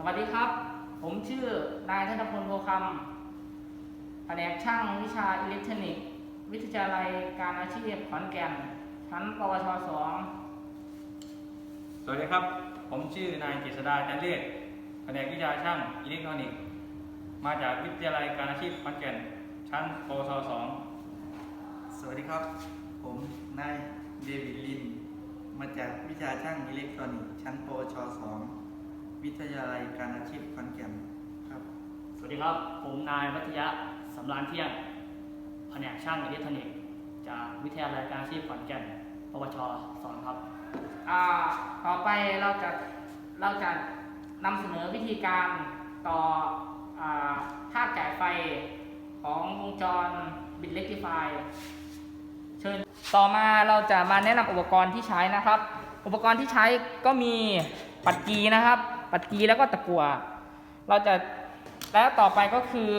สวัสดีครับ ผมชื่อนายธนพลโพคำแผนกช่างวิชาอิเล็กทรอนิกส์ วิทยาลัยการอาชีพขอนแก่น ชั้นปวชสองสวัสดีครับ ผมชื่อนายเจษดาจันเลศแผนกวิชาช่างอิเล็กทรอนิกส์ มาจากวิทยาลัยการอาชีพขอนแก่น ชั้นปวชสองสวัสดีครับ ผมนายเดวิดลิน มาจากวิชาช่างอิเล็กทรอนิกส์ ชั้นปวช2 วิทยาลัยการอาชีพขอนแก่นครับ สวัสดีครับ ผมนายวัทยะสำรานเที่ยง แผนกช่างอิเล็กทรอนิกส์จากวิทยาลัยการอาชีพขอนแก่น ปวชสองครับ อ่าต่อไปเราจะเราจะนำเสนอวิธีการต่ออาธาตุจ่ายไฟของวงจรบิตเล c ติฟายเชิญต่อมาเราจะมาแนะนำอุปกรณ์ที่ใช้นะครับ อุปกรณ์ที่ใช้ก็มีปัดกีนะครับ ปัดกีแล้วก็ตะกัวเราจะแล้วต่อไปก็คือ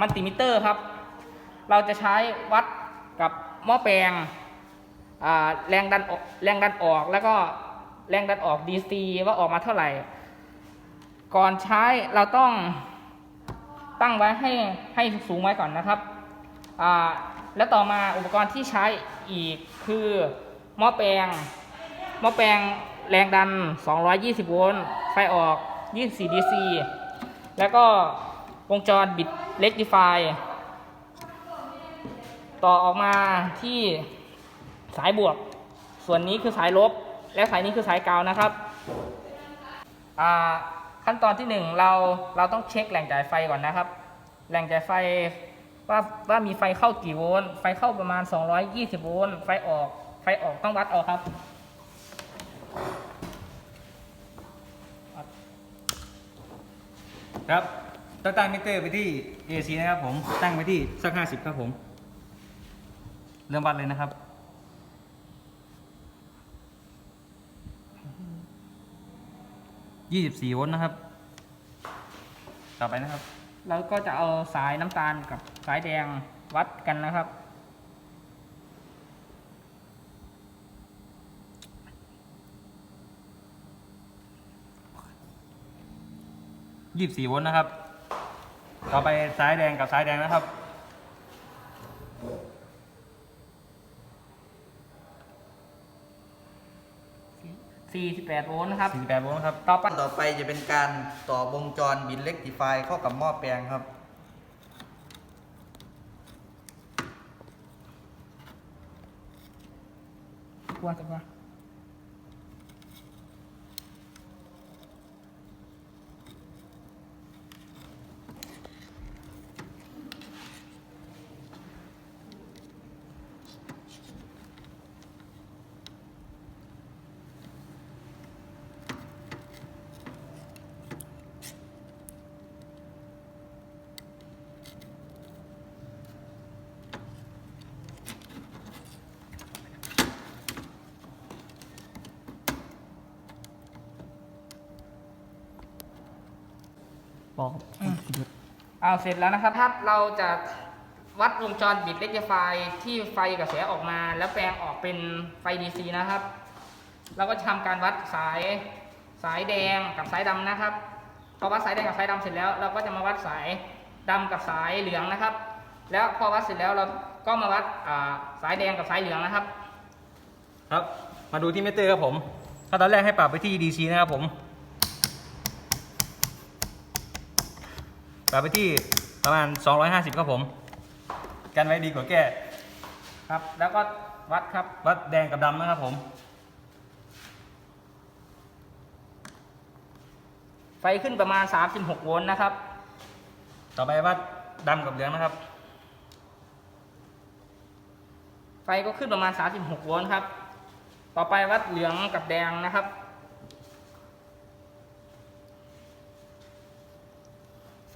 มัลติมิเตอร์ครับ เราจะใช้วัดกับหม้อแปลงแรงดันออกแรงดันออกแล้วก็แรงดันออก DC ว่าออกมาเท่าไหร่ ก่อนใช้เราต้องตั้งไว้ให้ให้สูงไว้ก่อนนะครับ แล้วต่อมาอุปกรณ์ที่ใช้อีกคือหม้อแปลงหม้อแปลง แรงดัน 220 โวลต์ ไฟออก 24 DC แล้วก็วงจรบิดเล็กดิฟายต่อออกมาที่สายบวก ส่วนนี้คือสายลบ และสายนี้คือสายกาวนะครับ ขั้นตอนที่หนึ่งเราเราต้องเช็คแหล่งจ่ายไฟก่อนนะครับ แหล่งจ่ายไฟว่าว่ามีไฟเข้ากี่โวลต์ ไฟเข้าประมาณ 220 โวลต์ ไฟออก ไฟออกต้องวัดเอาครับ ครับต,ตั้งมิเตอร์ไปที่ AC นะครับผม ตั้งไปที่สัก50ครับผม เริ่มวัดเลยนะครับ24โวลต์นะครับ ต่อไปนะครับ เราก็จะเอาสายน้ำตาลกับสายแดงวัดกันนะครับ 24โวลต์นะครับ ต่อไปสายแดงกับสายแดงนะครับ 48 โวลต์นะครับ 48 โวลต์นะครับ ต่อไป ต่อไปจะเป็นการต่อวงจรบินเล็กติฟายเข้ากับหม้อแปลงครับกลัวจังวะ บอกเอาเสร็จแล้วนะครับถ้าเราจะวัดวงจรบิดเลขไฟที่ไฟกระแสออกมา แล้วแปลงออกเป็นไฟ DC นะครับ เราก็จะทำการวัดสายสายแดงกับสายดำนะครับพอวัดสายแดงกับสายดำเสร็จแล้ว เราก็จะมาวัดสายดำกับสายเหลืองนะครับ แล้วพอวัดเสร็จแล้วเราก็มาวัดอ่าสายแดงกับสายเหลืองนะครับ ครับมาดูที่มิเตอร์ครับผมถ้าตอนแรกให้ปรับไปที่ DC นะครับผม ปรับไปที่ประมาณ 250ครับผม กันไว้ดีกว่าแก้ครับ แล้วก็วัดครับ วัดแดงกับดำนะครับผม ไฟขึ้นประมาณ 36 โวลต์นะครับ ต่อไปวัดดำกับเหลืองนะครับ ไฟก็ขึ้นประมาณ 36 โวลต์ครับ ต่อไปวัดเหลืองกับแดงนะครับ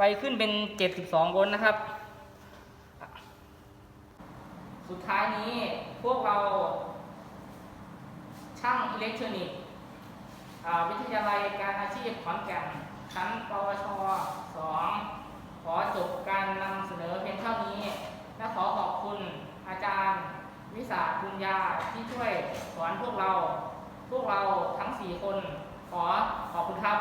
ฟขึ้นเป็น 72 โวลต์นะครับ สุดท้ายนี้พวกเราช่างอิเล็กทรอนิกส์วิทยาลัยการอาชีพขอนแก่นชั้นปวช 2 ขอจบการนำเสนอเพียงเท่านี้ และขอขอบคุณอาจารย์วิสาคุญญาที่ช่วยสอนพวกเรา พวกเราทั้ง 4 คน ขอขอบคุณครับ